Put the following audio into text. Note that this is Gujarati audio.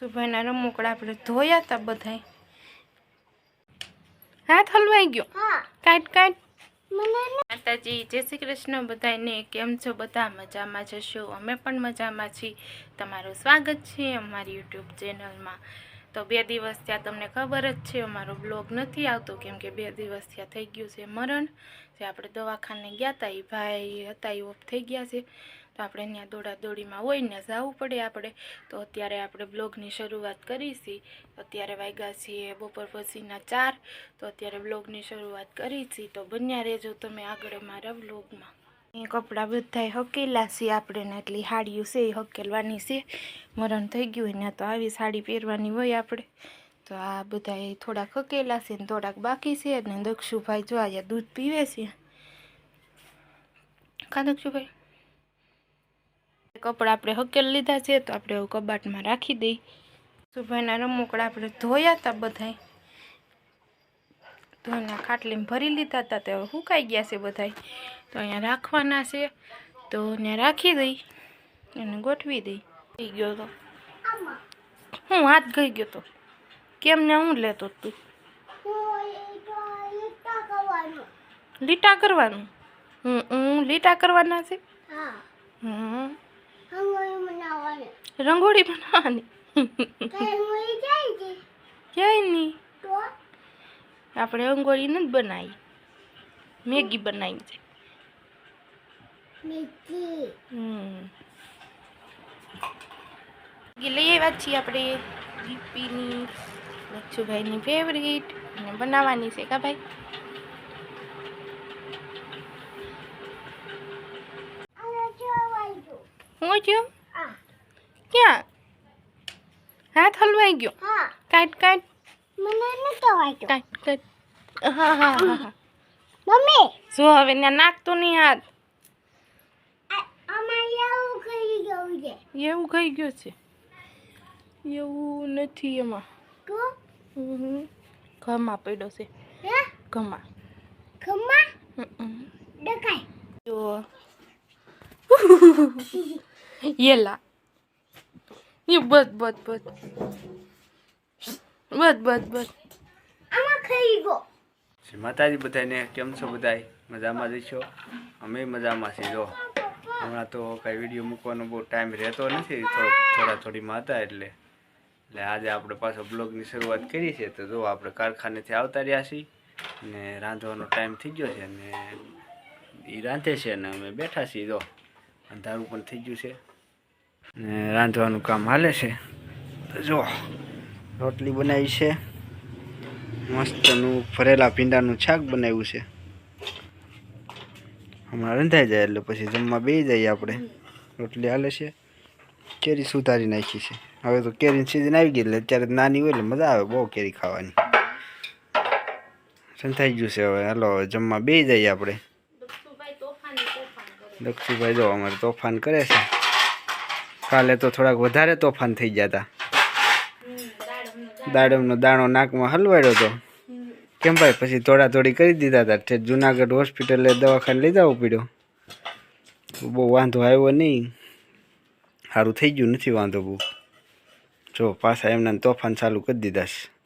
સુભાઈના રમકડા આપણે ધોયા હતા બધાય. હાથ હલવાઈ ગયો. હા. કાટ કાટ માતાજી જય શ્રી કૃષ્ણ બધાને કેમ છો બધા? મજામાં જશો અમે પણ મજામાં છીએ. તમારું સ્વાગત છે અમારી યુટ્યુબ ચેનલમાં. તો બે દિવસ ત્યાં તમને ખબર જ છે અમારો બ્લોગ નથી આવતો. કેમ કે બે દિવસ ત્યાં થઈ ગયું છે મરણ. જે આપણે દવાખાને ગયા હતા એ ભાઈ હતા એ ઓફ થઈ ગયા છે. તો આપણે ત્યાં દોડા દોડીમાં હોય ને જવું પડે આપણે. તો અત્યારે આપણે બ્લોગની શરૂઆત કરીશી. અત્યારે વાગ્યા છીએ બપોર પછીના ચાર. તો અત્યારે બ્લોગની શરૂઆત કરી છે તો બન્યા રહેજો તમે આગળ અમારા બ્લોગમાં. કપડાં બધાય હકેલા છે. આપણે ને એટલી સાડીઓ છે, એ હકેલવાની છે. મરણ થઈ ગયું ને તો આવી સાડી પહેરવાની હોય આપણે. તો આ બધા થોડાક હકેલા છે ને થોડાક બાકી છે. અને દક્ષુભાઈ જો અહીંયા દૂધ પીવે છે. કા દક્ષુભાઈ? કપડાં આપણે હકેલ લીધા છે તો આપણે એવું કબાટમાં રાખી દઈ. સુભાઈના રમકડા આપણે ધોયા હતા બધાય. ધોઈને ખાટલીમાં ભરી લીધા હતા તો સુકાઈ ગયા છે બધાય. તો અહીંયા રાખવાના છે તો ત્યાં રાખી દઈ એને ગોઠવી દઈ. થઈ ગયો તો. હું હાથ ગઈ ગયો તો. કેમ ને હું લેતો તું? લીટા કરવાનું. હું હું લીટા કરવાના છે? હા. હમ. રંગોળી બનાવવાની. ક્યાંય નહીં આપણે રંગોળી નથી બનાવી. મેગી બનાવી છે. હમ. મેગી લઈ આવ્યા છીએ આપણે. જીપીની લચ્છુભાઈની ફેવરિટ અને બનાવવાની છે કા ભાઈ? હું છું ક્યાં? હાથ હલવાઈ ગયો. કાટ કાટ. મને ન જોવાઈ કાટ કાટ. હા હા હા હા. મમ્મી. જો હવે ત્યાં નાખતો નહીં હાથ. એવું કરી ગયો છે. એવું નથી એમાં. ઘમાં પડ્યો છે. હે? ઘમાં. હમ. ડકાય. જો. યેલા. એ બસ બસ બસ બસ બસ બસ આમાં ખાઈ ગયો માતાજી બધાને કેમ છો બધાય મજામાં જઈશો અમે મજામાં છીએ જો હમણાં તો કાંઈ વીડિયો મૂકવાનો બહુ ટાઈમ રહેતો નથી થોડો થોડા થોડીમાં હતા એટલે એટલે આજે આપણે પાછો બ્લોગની શરૂઆત કરી છે તો જો આપણે કારખાનેથી આવતા રહ્યા છીએ ને રાંધવાનો ટાઈમ થઈ ગયો છે ને એ રાંધે છે અને અમે બેઠા છીએ જો અંધારું પણ થઈ ગયું છે ને રાંધવાનું કામ હાલે છે. તો જો રોટલી બનાવી છે. મસ્તનું ફરેલા ભીંડાનું શાક બનાવ્યું છે. હમણાં રંધાઈ જાય એટલે પછી જમવા બે જઈએ આપણે. રોટલી હાલે છે. કેરી સુધારી નાખી છે. હવે તો કેરીની સિઝન આવી ગઈ એટલે અત્યારે નાની હોય એટલે મજા આવે બહુ કેરી ખાવાની. સંથાઈ ગયું છે હવે. હાલો હવે જમવા બેસી જઈએ આપણે. દક્ષુભાઈ જો અમારે તોફાન કરે છે. કાલે તો થોડાક વધારે તોફાન થઈ ગયા હતા દાડમનો દાણો નાકમાં હલવાડ્યો હતો કેમ ભાઈ, પછી થોડા થોડી કરી દીધા હતા તે જુનાગઢ હોસ્પિટલે દવાખાને લઈ જવું પડ્યો બહુ વાંધો આવ્યો નહીં. સારું થઈ ગયું, નથી વાંધો બહુ. જો, પાછા એમને તોફાન ચાલુ કરી દીધા છે.